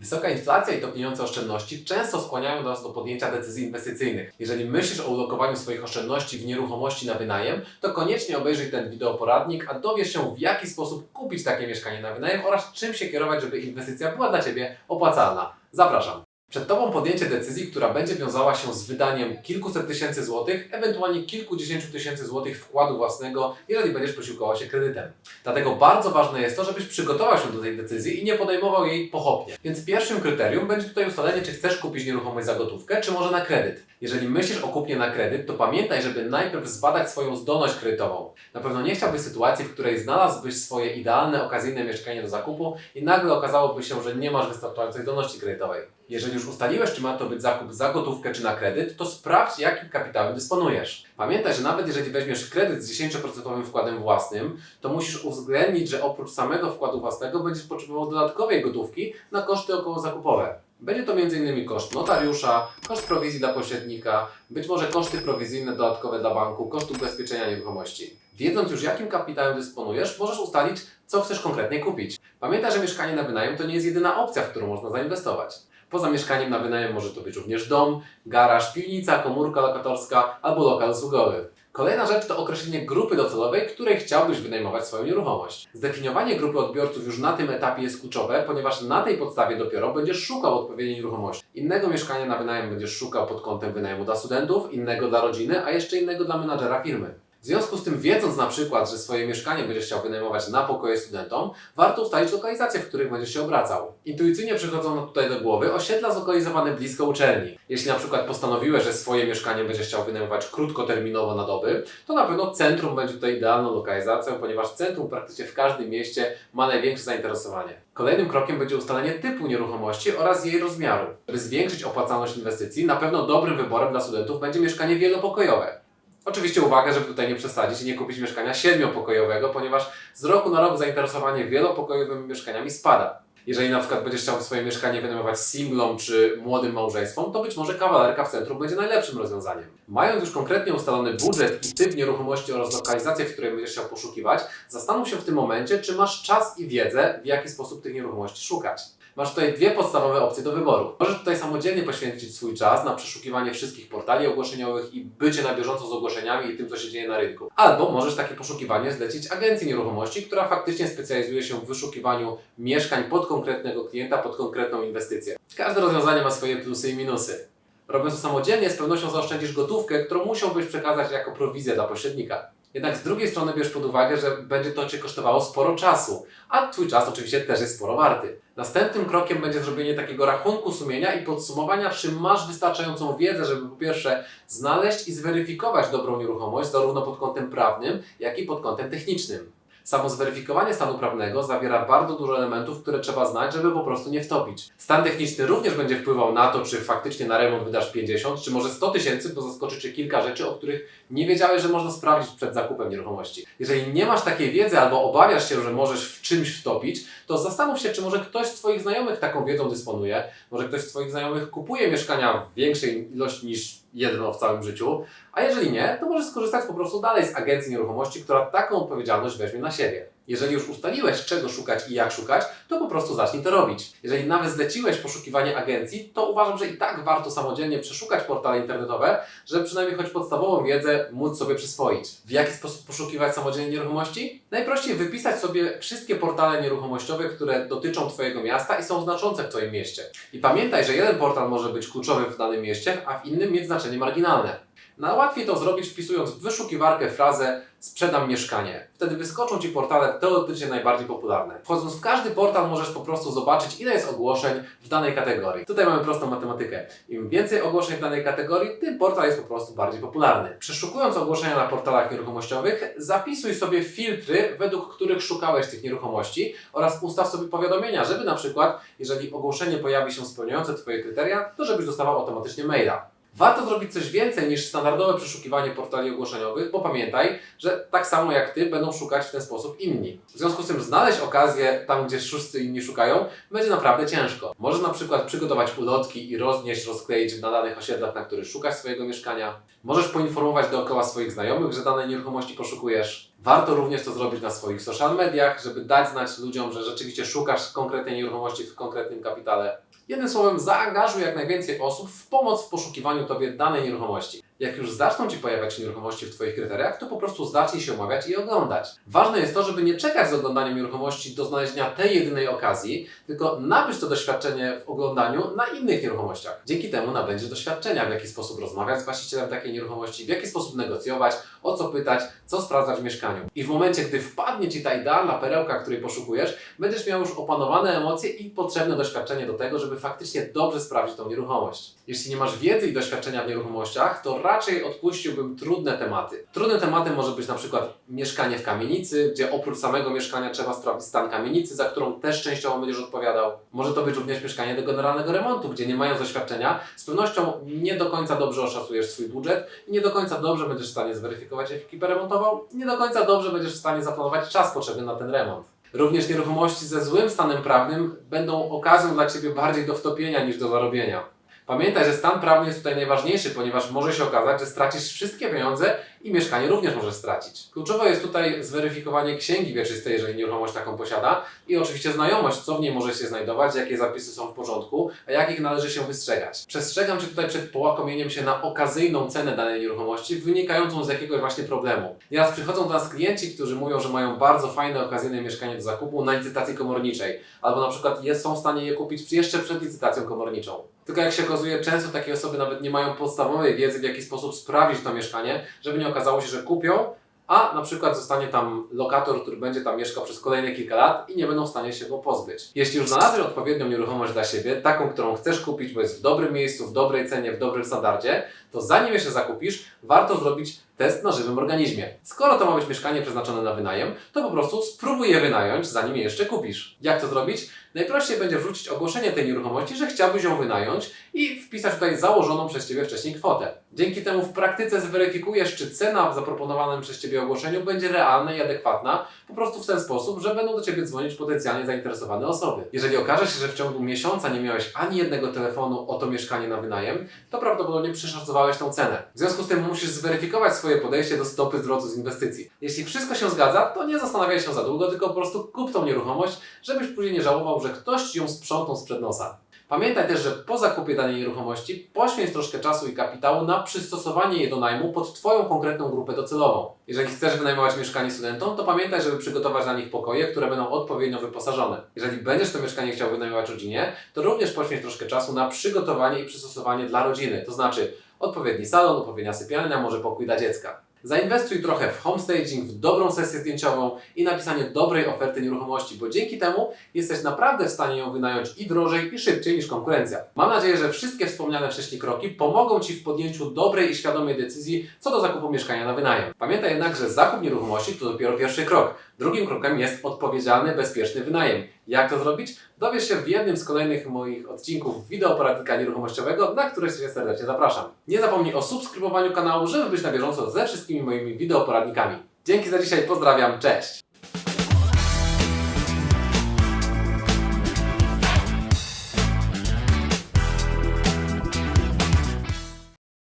Wysoka inflacja i topniejące oszczędności często skłaniają nas do podjęcia decyzji inwestycyjnych. Jeżeli myślisz o ulokowaniu swoich oszczędności w nieruchomości na wynajem, to koniecznie obejrzyj ten wideoporadnik, a dowiesz się w jaki sposób kupić takie mieszkanie na wynajem oraz czym się kierować, żeby inwestycja była dla Ciebie opłacalna. Zapraszam. Przed Tobą podjęcie decyzji, która będzie wiązała się z wydaniem kilkuset tysięcy złotych, ewentualnie kilkudziesięciu tysięcy złotych wkładu własnego, jeżeli będziesz posiłkował się kredytem. Dlatego bardzo ważne jest to, żebyś przygotował się do tej decyzji i nie podejmował jej pochopnie. Więc pierwszym kryterium będzie tutaj ustalenie, czy chcesz kupić nieruchomość za gotówkę, czy może na kredyt. Jeżeli myślisz o kupnie na kredyt, to pamiętaj, żeby najpierw zbadać swoją zdolność kredytową. Na pewno nie chciałbyś sytuacji, w której znalazłbyś swoje idealne, okazyjne mieszkanie do zakupu i nagle okazałoby się, że nie masz wystarczającej zdolności kredytowej. Jeżeli już ustaliłeś, czy ma to być zakup za gotówkę, czy na kredyt, to sprawdź, jakim kapitałem dysponujesz. Pamiętaj, że nawet jeżeli weźmiesz kredyt z 10% wkładem własnym, to musisz uwzględnić, że oprócz samego wkładu własnego będziesz potrzebował dodatkowej gotówki na koszty okołozakupowe. Będzie to m.in. koszt notariusza, koszt prowizji dla pośrednika, być może koszty prowizyjne dodatkowe dla banku, koszt ubezpieczenia nieruchomości. Wiedząc już jakim kapitałem dysponujesz, możesz ustalić, co chcesz konkretnie kupić. Pamiętaj, że mieszkanie na wynajem to nie jest jedyna opcja, w którą można zainwestować. Poza mieszkaniem na wynajem może to być również dom, garaż, piwnica, komórka lokatorska albo lokal usługowy. Kolejna rzecz to określenie grupy docelowej, której chciałbyś wynajmować swoją nieruchomość. Zdefiniowanie grupy odbiorców już na tym etapie jest kluczowe, ponieważ na tej podstawie dopiero będziesz szukał odpowiedniej nieruchomości. Innego mieszkania na wynajem będziesz szukał pod kątem wynajmu dla studentów, innego dla rodziny, a jeszcze innego dla menadżera firmy. W związku z tym, wiedząc na przykład, że swoje mieszkanie będziesz chciał wynajmować na pokoje studentom, warto ustalić lokalizacje, w których będziesz się obracał. Intuicyjnie przychodzą tutaj do głowy osiedla zlokalizowane blisko uczelni. Jeśli na przykład postanowiłeś, że swoje mieszkanie będziesz chciał wynajmować krótkoterminowo na doby, to na pewno centrum będzie tutaj idealną lokalizacją, ponieważ centrum praktycznie w każdym mieście ma największe zainteresowanie. Kolejnym krokiem będzie ustalenie typu nieruchomości oraz jej rozmiaru. Żeby zwiększyć opłacalność inwestycji, na pewno dobrym wyborem dla studentów będzie mieszkanie wielopokojowe. Oczywiście uwaga, żeby tutaj nie przesadzić i nie kupić mieszkania siedmiopokojowego, ponieważ z roku na rok zainteresowanie wielopokojowymi mieszkaniami spada. Jeżeli na przykład będziesz chciał swoje mieszkanie wynajmować singlom czy młodym małżeństwom, to być może kawalerka w centrum będzie najlepszym rozwiązaniem. Mając już konkretnie ustalony budżet i typ nieruchomości oraz lokalizację, w której będziesz chciał poszukiwać, zastanów się w tym momencie, czy masz czas i wiedzę, w jaki sposób tych nieruchomości szukać. Masz tutaj dwie podstawowe opcje do wyboru. Możesz tutaj samodzielnie poświęcić swój czas na przeszukiwanie wszystkich portali ogłoszeniowych i bycie na bieżąco z ogłoszeniami i tym, co się dzieje na rynku. Albo możesz takie poszukiwanie zlecić agencji nieruchomości, która faktycznie specjalizuje się w wyszukiwaniu mieszkań pod konkretnego klienta, pod konkretną inwestycję. Każde rozwiązanie ma swoje plusy i minusy. Robiąc to samodzielnie, z pewnością zaoszczędzisz gotówkę, którą musiałbyś przekazać jako prowizję dla pośrednika. Jednak z drugiej strony bierz pod uwagę, że będzie to Cię kosztowało sporo czasu, a Twój czas oczywiście też jest sporo warty. Następnym krokiem będzie zrobienie takiego rachunku sumienia i podsumowania, czy masz wystarczającą wiedzę, żeby po pierwsze znaleźć i zweryfikować dobrą nieruchomość, zarówno pod kątem prawnym, jak i pod kątem technicznym. Samo zweryfikowanie stanu prawnego zawiera bardzo dużo elementów, które trzeba znać, żeby po prostu nie wtopić. Stan techniczny również będzie wpływał na to, czy faktycznie na remont wydasz 50, czy może 100 tysięcy, bo zaskoczy Cię kilka rzeczy, o których nie wiedziałeś, że można sprawdzić przed zakupem nieruchomości. Jeżeli nie masz takiej wiedzy albo obawiasz się, że możesz w czymś wtopić, to zastanów się, czy może ktoś z Twoich znajomych taką wiedzą dysponuje, może ktoś z Twoich znajomych kupuje mieszkania w większej ilości niż jedno w całym życiu, a jeżeli nie, to możesz skorzystać po prostu dalej z agencji nieruchomości, która taką odpowiedzialność weźmie na siebie. Jeżeli już ustaliłeś, czego szukać i jak szukać, to po prostu zacznij to robić. Jeżeli nawet zleciłeś poszukiwanie agencji, to uważam, że i tak warto samodzielnie przeszukać portale internetowe, żeby przynajmniej choć podstawową wiedzę móc sobie przyswoić. W jaki sposób poszukiwać samodzielnie nieruchomości? Najprościej wypisać sobie wszystkie portale nieruchomościowe, które dotyczą Twojego miasta i są znaczące w Twoim mieście. I pamiętaj, że jeden portal może być kluczowy w danym mieście, a w innym mieć znaczenie marginalne. Najłatwiej to zrobić wpisując w wyszukiwarkę frazę sprzedam mieszkanie. Wtedy wyskoczą Ci portale teoretycznie najbardziej popularne. Wchodząc w każdy portal możesz po prostu zobaczyć ile jest ogłoszeń w danej kategorii. Tutaj mamy prostą matematykę. Im więcej ogłoszeń w danej kategorii, tym portal jest po prostu bardziej popularny. Przeszukując ogłoszenia na portalach nieruchomościowych, zapisuj sobie filtry, według których szukałeś tych nieruchomości oraz ustaw sobie powiadomienia, żeby na przykład, jeżeli ogłoszenie pojawi się spełniające Twoje kryteria, to żebyś dostawał automatycznie maila. Warto zrobić coś więcej niż standardowe przeszukiwanie portali ogłoszeniowych, bo pamiętaj, że tak samo jak Ty będą szukać w ten sposób inni. W związku z tym znaleźć okazję tam, gdzie wszyscy inni szukają, będzie naprawdę ciężko. Możesz na przykład przygotować ulotki i roznieść, rozkleić na danych osiedlach, na których szukasz swojego mieszkania. Możesz poinformować dookoła swoich znajomych, że danej nieruchomości poszukujesz. Warto również to zrobić na swoich social mediach, żeby dać znać ludziom, że rzeczywiście szukasz konkretnej nieruchomości w konkretnym kapitale. Jednym słowem, zaangażuj jak najwięcej osób w pomoc w poszukiwaniu Tobie danej nieruchomości. Jak już zaczną Ci pojawiać się nieruchomości w Twoich kryteriach, to po prostu zacznij się omawiać i oglądać. Ważne jest to, żeby nie czekać z oglądaniem nieruchomości do znalezienia tej jedynej okazji, tylko nabyć to doświadczenie w oglądaniu na innych nieruchomościach. Dzięki temu nabędziesz doświadczenia, w jaki sposób rozmawiać z właścicielem takiej nieruchomości, w jaki sposób negocjować, o co pytać, co sprawdzać w mieszkaniu. I w momencie, gdy wpadnie Ci ta idealna perełka, której poszukujesz, będziesz miał już opanowane emocje i potrzebne doświadczenie do tego, żeby faktycznie dobrze sprawdzić tą nieruchomość. Jeśli nie masz wiedzy i doświadczenia w nieruchomościach, to raczej odpuściłbym trudne tematy. Trudne tematy może być na przykład mieszkanie w kamienicy, gdzie oprócz samego mieszkania trzeba sprawdzić stan kamienicy, za którą też częściowo będziesz odpowiadał. Może to być również mieszkanie do generalnego remontu, gdzie nie mając doświadczenia, z pewnością nie do końca dobrze oszacujesz swój budżet i nie do końca dobrze będziesz w stanie zweryfikować ekipę remontową, nie do końca dobrze będziesz w stanie zaplanować czas potrzebny na ten remont. Również nieruchomości ze złym stanem prawnym będą okazją dla Ciebie bardziej do wtopienia niż do zarobienia. Pamiętaj, że stan prawny jest tutaj najważniejszy, ponieważ może się okazać, że stracisz wszystkie pieniądze i mieszkanie również możesz stracić. Kluczowe jest tutaj zweryfikowanie księgi wieczystej, jeżeli nieruchomość taką posiada i oczywiście znajomość, co w niej może się znajdować, jakie zapisy są w porządku, a jakich należy się wystrzegać. Przestrzegam Cię tutaj przed połakomieniem się na okazyjną cenę danej nieruchomości wynikającą z jakiegoś właśnie problemu. Nieraz przychodzą do nas klienci, którzy mówią, że mają bardzo fajne okazyjne mieszkanie do zakupu na licytacji komorniczej, albo na przykład są w stanie je kupić jeszcze przed licytacją komorniczą. Tylko jak się okazuje, często takie osoby nawet nie mają podstawowej wiedzy, w jaki sposób sprawdzić to mieszkanie, żeby nie okazało się, że kupią, a na przykład zostanie tam lokator, który będzie tam mieszkał przez kolejne kilka lat i nie będą w stanie się go pozbyć. Jeśli już znalazłeś odpowiednią nieruchomość dla siebie, taką, którą chcesz kupić, bo jest w dobrym miejscu, w dobrej cenie, w dobrym standardzie, to zanim jeszcze zakupisz, warto zrobić test na żywym organizmie. Skoro to ma być mieszkanie przeznaczone na wynajem, to po prostu spróbuj je wynająć, zanim je jeszcze kupisz. Jak to zrobić? Najprościej będzie wrzucić ogłoszenie tej nieruchomości, że chciałbyś ją wynająć i wpisać tutaj założoną przez Ciebie wcześniej kwotę. Dzięki temu w praktyce zweryfikujesz, czy cena w zaproponowanym przez Ciebie ogłoszeniu będzie realna i adekwatna, po prostu w ten sposób, że będą do Ciebie dzwonić potencjalnie zainteresowane osoby. Jeżeli okaże się, że w ciągu miesiąca nie miałeś ani jednego telefonu o to mieszkanie na wynajem, to prawdopodobnie przeszacowałeś tą cenę. W związku z tym musisz zweryfikować swoje podejście do stopy zwrotu z inwestycji. Jeśli wszystko się zgadza, to nie zastanawiaj się za długo, tylko po prostu kup tą nieruchomość, żebyś później nie żałował, że ktoś ją sprzątnął sprzed nosa. Pamiętaj też, że po zakupie danej nieruchomości poświęć troszkę czasu i kapitału na przystosowanie jej do najmu pod Twoją konkretną grupę docelową. Jeżeli chcesz wynajmować mieszkanie studentom, to pamiętaj, żeby przygotować dla nich pokoje, które będą odpowiednio wyposażone. Jeżeli będziesz to mieszkanie chciał wynajmować rodzinie, to również poświęć troszkę czasu na przygotowanie i przystosowanie dla rodziny, to znaczy odpowiedni salon, odpowiednia sypialnia, może pokój dla dziecka. Zainwestuj trochę w homestaging, w dobrą sesję zdjęciową i napisanie dobrej oferty nieruchomości, bo dzięki temu jesteś naprawdę w stanie ją wynająć i drożej, i szybciej niż konkurencja. Mam nadzieję, że wszystkie wspomniane wcześniej kroki pomogą Ci w podjęciu dobrej i świadomej decyzji co do zakupu mieszkania na wynajem. Pamiętaj jednak, że zakup nieruchomości to dopiero pierwszy krok. Drugim krokiem jest odpowiedzialny, bezpieczny wynajem. Jak to zrobić? Dowiesz się w jednym z kolejnych moich odcinków wideoporadnika nieruchomościowego, na który się serdecznie zapraszam. Nie zapomnij o subskrybowaniu kanału, żeby być na bieżąco ze wszystkimi moimi wideoporadnikami. Dzięki za dzisiaj, pozdrawiam, cześć!